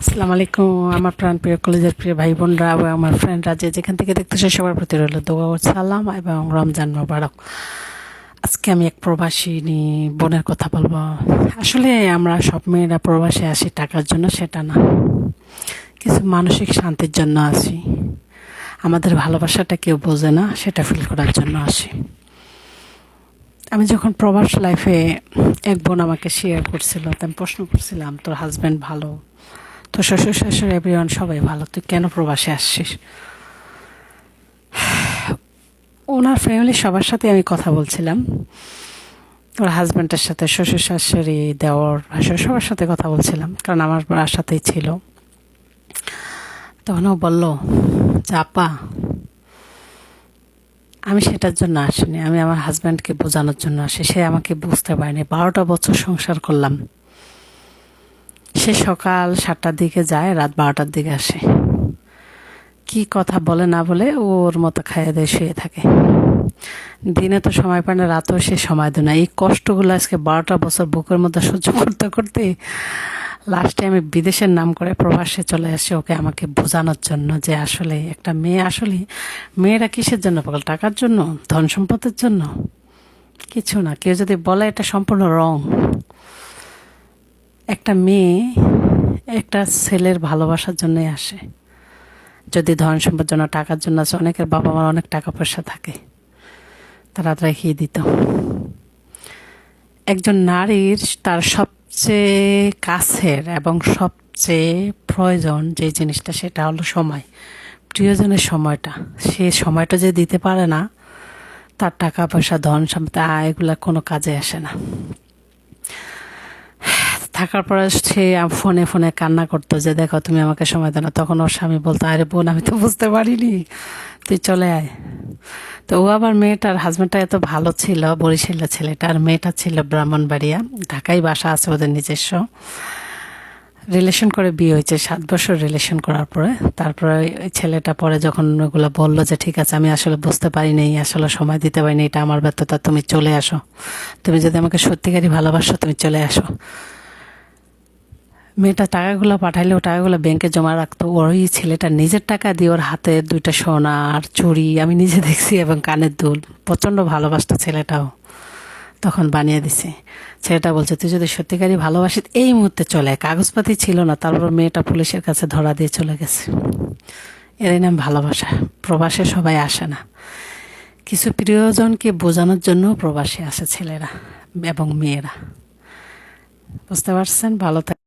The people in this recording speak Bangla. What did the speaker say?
আসসালামু আলাইকুম, আমার প্রাণ প্রিয় কলেজের প্রিয় ভাই বোনরা এবং আমার ফ্রেন্ডরা যে যেখান থেকে দেখতেছে সবার প্রতি রইল দোয়া সালাম এবং রমজান মোবারক। আজকে আমি এক প্রবাসী বোনের কথা বলব। আসলে আমরা সব মেয়েরা প্রবাসে আসি টাকার জন্য, সেটা না। কিছু মানসিক শান্তির জন্য আসি। আমাদের ভালোবাসাটা কেউ বোঝে না, সেটা ফিল করার জন্য আসি। আমি যখন প্রবাস লাইফে এক বোন আমাকে শেয়ার করছিল আমি প্রশ্ন করছিলাম, তোর হাজব্যান্ড ভালো? তোর শ্বশুর, শাশুড়ি এভরিওয়ান সবাই ভালো, তুই কেন প্রবাসে আসছিস? ওনার ফ্যামিলির সবার সাথে আমি কথা বলছিলাম। ওর হাজব্যান্ডের সাথে, শ্বশুর, শাশুড়ি, দেওয়ার ভাসুর সবার সাথে কথা বলছিলাম, কারণ আমার সাথেই ছিল। তখন ও বলল আপা আমি সেটার জন্য আসিনি। আমি আমার হাজব্যান্ডকে বোঝানোর জন্য আসি। সে আমাকে বুঝতে পারেনি। বারোটা বছর সংসার করলাম। সে সকাল সাতটার দিকে যায়, রাত বারোটার দিকে আসে। কি কথা বলে না বলে ওর মতো খাইয়ে দিয়ে শুয়ে থাকে। দিনে তো সময় পায় না, রাতেও সে সময় দেয় না। এই কষ্টগুলো আজকে বারোটা বছর বুকের মধ্যে সহ্য করতে করতে লাস্টে আমি বিদেশের নাম করে প্রবাসে চলে আসি ওকে আমাকে বোঝানোর জন্য যে আসলে একটা মেয়ে, আসলে মেয়েরা কিসের জন্য পাগল টাকার জন্য? ধন সম্পদের জন্য? কিছু না। কেউ যদি বলে এটা সম্পূর্ণ রং একটা মেয়ে একটা ছেলের ভালোবাসার জন্যই আসে। যদি ধন সম্পদ জন্য, টাকার জন্য আছে, অনেকের বাবা মার অনেক টাকা পয়সা থাকে। তারা রেখিয়ে দিত। একজন নারীর তার সবচেয়ে কাছের এবং সবচেয়ে প্রয়োজন যে জিনিসটা, সেটা হলো সময়। প্রিয়জনের সময়টা। সে সময়টা যে দিতে পারে না, তার টাকা পয়সা ধন সম্পদ এগুলো কোনো কাজে আসে না। থাকার পরে সে ফোনে ফোনে কান্না করতো যে, দেখো, তুমি আমাকে সময় দাও না। তখন ওর স্বামী বলতো, আরে বোন, আমি তো বুঝতে পারিনি। তুই চলে আয়। তো ও আবার মেয়েটার হাজব্যান্ডটা এত ভালো ছিল বরিশালে ছেলেটা, আর মেয়েটা ছিল ব্রাহ্মণবাড়িয়া। ঢাকায় বাসা আছে ওদের নিজস্ব। রিলেশন করে বিয়ে হয়েছে, সাত বছর রিলেশন করার পরে। তারপরে ছেলেটা পরে যখন ওগুলো বলল যে, ঠিক আছে, আমি আসলে বুঝতে পারিনি, আসলে সময় দিতে পারিনি, এটা আমার ব্যর্থতা, তুমি চলে আসো। তুমি যদি আমাকে সত্যিকারই ভালোবাসো, তুমি চলে আসো। মেয়েটা টাকাগুলো পাঠাইলে ও টাকাগুলো ব্যাংকে জমা রাখতো। ওই ছেলেটা নিজের টাকা দিয়ে ওর হাতে দুইটা সোনা আর চুড়ি, আমি নিজে দেখছি, এবং কানের দুল। প্রচণ্ড ভালোবাসতো ছেলেটাও। তখন বানিয়ে দিছে। ছেলেটা বলছে, তুই যদি সত্যিকারই ভালোবাসিস, এই মুহূর্তে চলে। কাগজপাতি ছিল না, তারপর মেয়েটা পুলিশের কাছে ধরা দিয়ে চলে গেছে। এরই নাম ভালোবাসা। প্রবাসে সবাই আসে না। কিছু প্রিয়জনকে বোঝানোর জন্য প্রবাসে আসে ছেলেরা এবং মেয়েরা। বুঝতে পারছেন? ভালো থাক